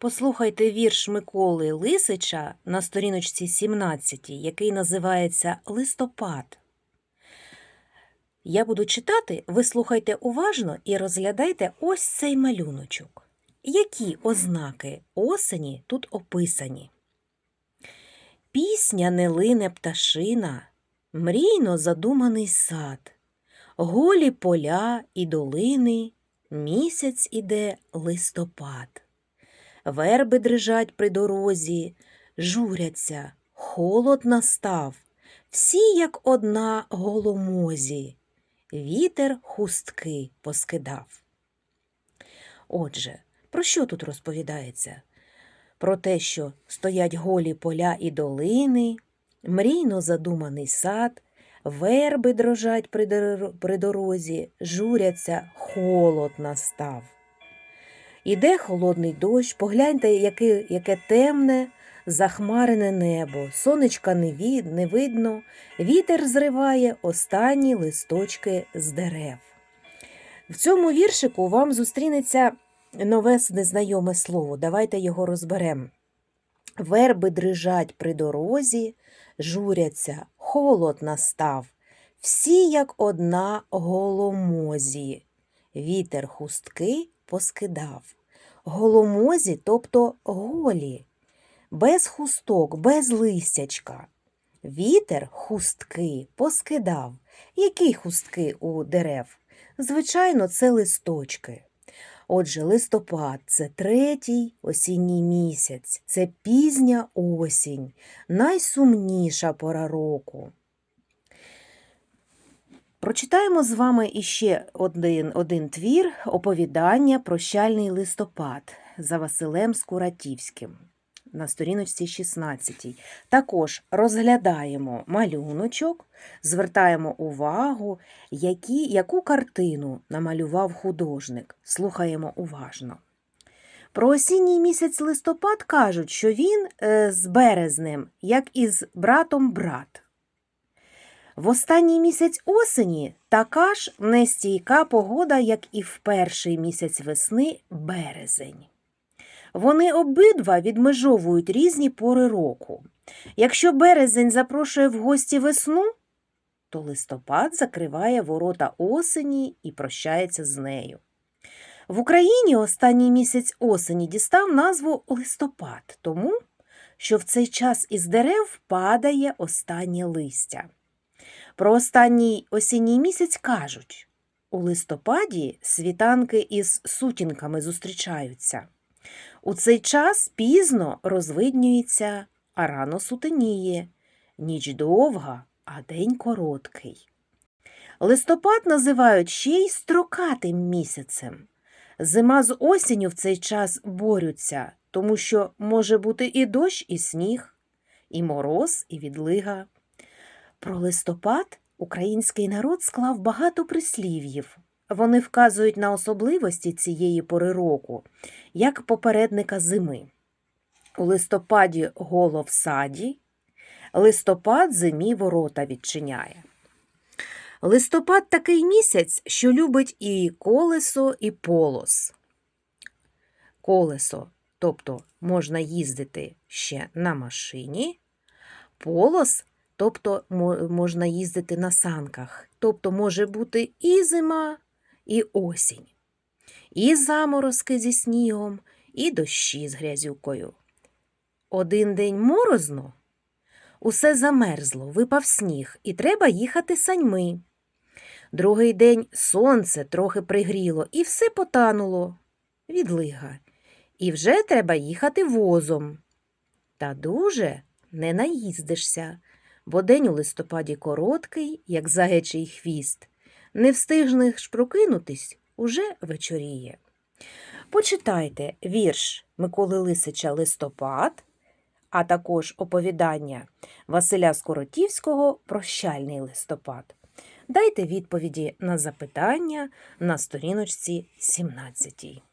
Послухайте вірш Миколи Лисича на сторіночці 17, який називається Листопад. Я буду читати, ви слухайте уважно і розглядайте ось цей малюночок. Які ознаки осені тут описані? Пісня не лине пташина, мрійно задуманий сад, голі поля і долини, місяць іде листопад. Верби дрижать при дорозі, журяться, холод настав, всі, як одна голомозі, вітер хустки поскидав. Отже, про що тут розповідається? Про те, що стоять голі поля і долини, мрійно задуманий сад, верби дрожать при, дорозі, журяться, холод настав. Іде холодний дощ, погляньте, яке, яке темне, захмарене небо, сонечка не, ві, не видно, вітер зриває останні листочки з дерев. В цьому віршику вам зустрінеться нове незнайоме слово. Давайте його розберемо. Верби дрижать при дорозі, журяться, холод настав. Всі, як одна голомозі. Вітер хустки поскидав. Голомозі, тобто голі, без хусток, без листячка. Вітер хустки поскидав. Які хустки у дерев? Звичайно, це листочки. Отже, листопад це третій осінній місяць, це пізня осінь, найсумніша пора року. Прочитаємо з вами іще один, один твір оповідання Прощальний листопад за Василем Скуратівським на сторіночці 16. Також розглядаємо малюночок, звертаємо увагу, які, яку картину намалював художник. Слухаємо уважно. Про осінній місяць листопад кажуть, що він е, з березнем, як із братом брат. В останній місяць осені така ж нестійка погода, як і в перший місяць весни березень. Вони обидва відмежовують різні пори року. Якщо березень запрошує в гості весну, то листопад закриває ворота осені і прощається з нею. В Україні останній місяць осені дістав назву листопад, тому що в цей час із дерев падає останнє листя. Про останній осінній місяць кажуть у листопаді світанки із сутінками зустрічаються. У цей час пізно розвиднюється, а рано сутеніє, ніч довга, а день короткий. Листопад називають ще й строкатим місяцем. Зима з осінню в цей час борються, тому що може бути і дощ, і сніг, і мороз, і відлига. Про листопад український народ склав багато прислів'їв. Вони вказують на особливості цієї пори року, як попередника зими. У листопаді голо в саді, листопад зимі ворота відчиняє. Листопад такий місяць, що любить і колесо, і полос. Колесо, тобто можна їздити ще на машині, полос тобто можна їздити на санках. Тобто може бути і зима, і осінь, і заморозки зі снігом, і дощі з грязюкою. Один день морозно, усе замерзло, випав сніг, і треба їхати саньми. Другий день сонце трохи пригріло, і все потануло. Відлига. І вже треба їхати возом. Та дуже не наїздишся, бо день у листопаді короткий, як заячий хвіст. Не встигнеш прокинутись, уже вечоріє. Почитайте вірш Миколи Лисича Листопад, а також оповідання Василя Скоротівського Прощальний листопад. Дайте відповіді на запитання на сторіночці 17.